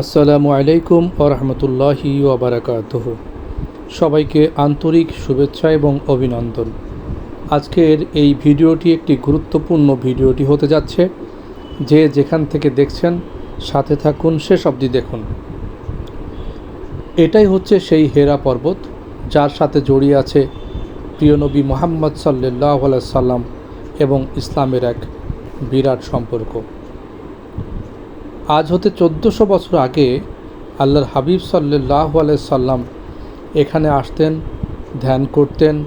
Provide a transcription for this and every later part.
আসসালামু আলাইকুম ওরহমতুল্লাহি ওবরাকাতহ সবাইকে আন্তরিক শুভেচ্ছা এবং অভিনন্দন। আজকের এই ভিডিওটি একটি গুরুত্বপূর্ণ ভিডিওটি হতে যাচ্ছে। যে যেখান থেকে দেখছেন, সাথে থাকুন, শেষ অবধি দেখুন। এটাই হচ্ছে সেই হেরা পর্বত, যার সাথে জড়িয়ে আছে প্রিয় নবী মোহাম্মদ সাল্লাহ সাল্লাম এবং ইসলামের এক বিরাট সম্পর্ক। আজ হতে চোদ্দোশো বছর আগে আল্লাহর হাবিব সাল্লাহ সাল্লাম এখানে আসতেন, ধ্যান করতেন।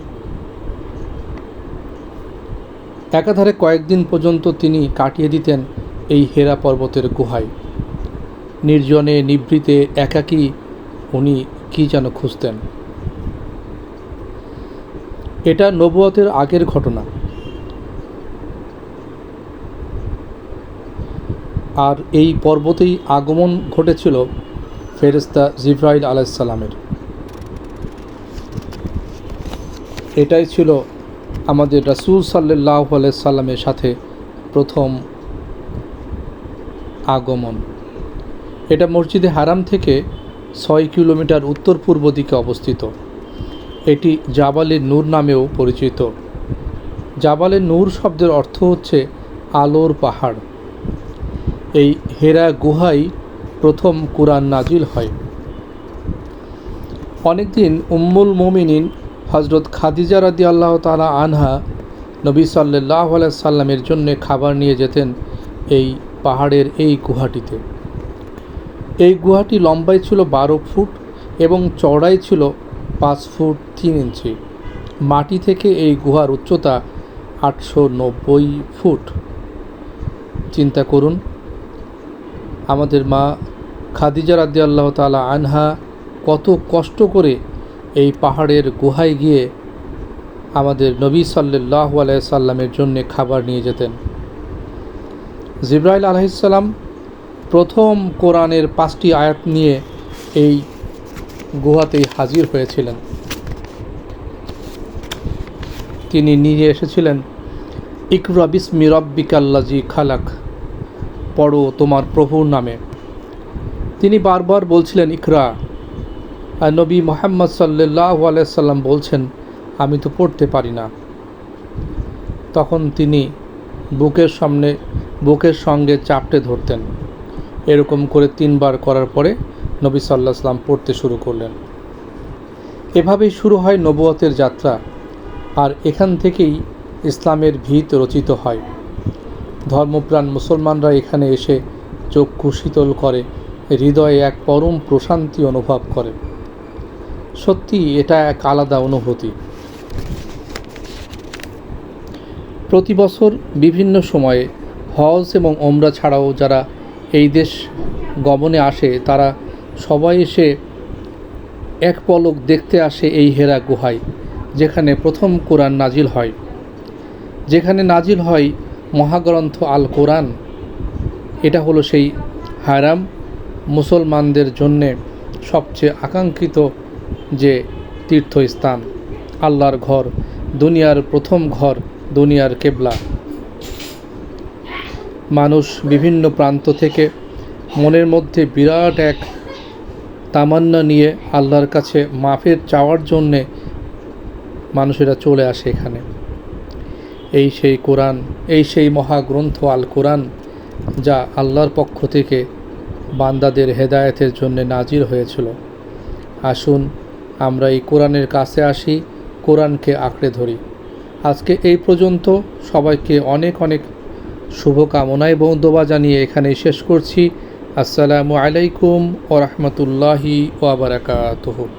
একাধারে কয়েকদিন পর্যন্ত তিনি কাটিয়ে দিতেন এই হেরা পর্বতের গুহায়। নির্জনে, নিভৃতে, একাকী উনি কী যেন খুঁজতেন। এটা নবুয়তের আগের ঘটনা। আর এই পর্বতেই আগমন ঘটেছিল ফেরেস্তা জিব্রাইল আলাইসাল্লামের এটাই ছিল আমাদের রাসুল সাল্লাহ সাল্লামের সাথে প্রথম আগমন। এটা মসজিদে হারাম থেকে ছয় কিলোমিটার উত্তর পূর্ব দিকে অবস্থিত। এটি জাবালের নূর নামেও পরিচিত। জাবালের নূর শব্দের অর্থ হচ্ছে আলোর পাহাড়। এই হেরা গুহাই প্রথম কোরআন নাজিল হয়। অনেকদিন উম্মুল মোমিনিন হজরত খাদিজা রাদি আল্লাহ তালা আনহা নবী সাল্লাহ সাল্লামের জন্যে খাবার নিয়ে যেতেন এই পাহাড়ের এই গুহাটিতে। এই গুহাটি লম্বাই ছিল বারো ফুট এবং চওড়াই ছিল পাঁচ ফুট তিন ইঞ্চি। মাটি থেকে এই গুহার উচ্চতা আটশো নব্বই ফুট। চিন্তা করুন আমাদের মা খাদিজা রাদি আল্লাহ তালা আনহা কত কষ্ট করে এই পাহাড়ের গুহায় গিয়ে আমাদের নবী সাল্লাহ সাল্লামের জন্যে খাবার নিয়ে যেতেন। জিব্রাইল আলহিসাল্লাম প্রথম কোরআনের পাঁচটি আয়াত নিয়ে এই গুহাতেই হাজির হয়েছিলেন। তিনি নিয়ে এসেছিলেন, ইকরা বিসমি রব্বিকাল্লাজি খালাক। পড়ো তোমার প্রভুর নামে। তিনি বারবার বলছিলেন, ইকরা। আর নবী মোহাম্মদ সাল্লাহ আলাইসাল্লাম বলছেন, আমি তো পড়তে পারি না। তখন তিনি বুকের সামনে, বুকের সঙ্গে চাপটে ধরতেন। এরকম করে তিনবার করার পরে নবী সাল্লাহ সাল্লাম পড়তে শুরু করলেন। এভাবেই শুরু হয় নবুয়তের যাত্রা, আর এখান থেকেই ইসলামের ভিত রচিত হয়। ধর্মপ্রাণ মুসলমানরা এখানে এসে চক্ষু শীতল করে, হৃদয়ে এক পরম প্রশান্তি অনুভব করে। সত্যি, এটা এক আলাদা অনুভূতি। প্রতি বছর বিভিন্ন সময়ে হজ এবং ওমরা ছাড়াও যারা এই দেশ গমনে আসে, তারা সবাই এসে এক পলক দেখতে আসে এই হেরা গুহায়, যেখানে প্রথম কোরআন নাজিল হয়। যেখানে নাজিল হয় মহাগ্রন্থ আল কোরআন। এটা হলো সেই হারাম মুসলমানদের জন্যে সবচেয়ে আকাঙ্ক্ষিত যে তীর্থস্থান, আল্লাহর ঘর, দুনিয়ার প্রথম ঘর, দুনিয়ার কেবলা। মানুষ বিভিন্ন প্রান্ত থেকে মনের মধ্যে বিরাট এক তামান্না নিয়ে আল্লাহর কাছে মাফের চাওয়ার জন্যে মানুষেরা চলে আসে এখানে। এই সেই কোরআন, এই সেই মহাগ্রন্থ আল কোরআন যা আল্লাহর পক্ষ থেকে বান্দাদের হেদায়েতের জন্য নাজির হয়েছিল। আসুন, আমরা এই কোরআনের কাছে আসি, কোরআনকে আঁকড়ে ধরি। আজকে এই পর্যন্ত সবাইকে অনেক অনেক শুভকামনা এবং দোবা জানিয়ে এখানে শেষ করছি। আসসালামু আলাইকুম ও রহমতুল্লাহি ওবরাকাতহ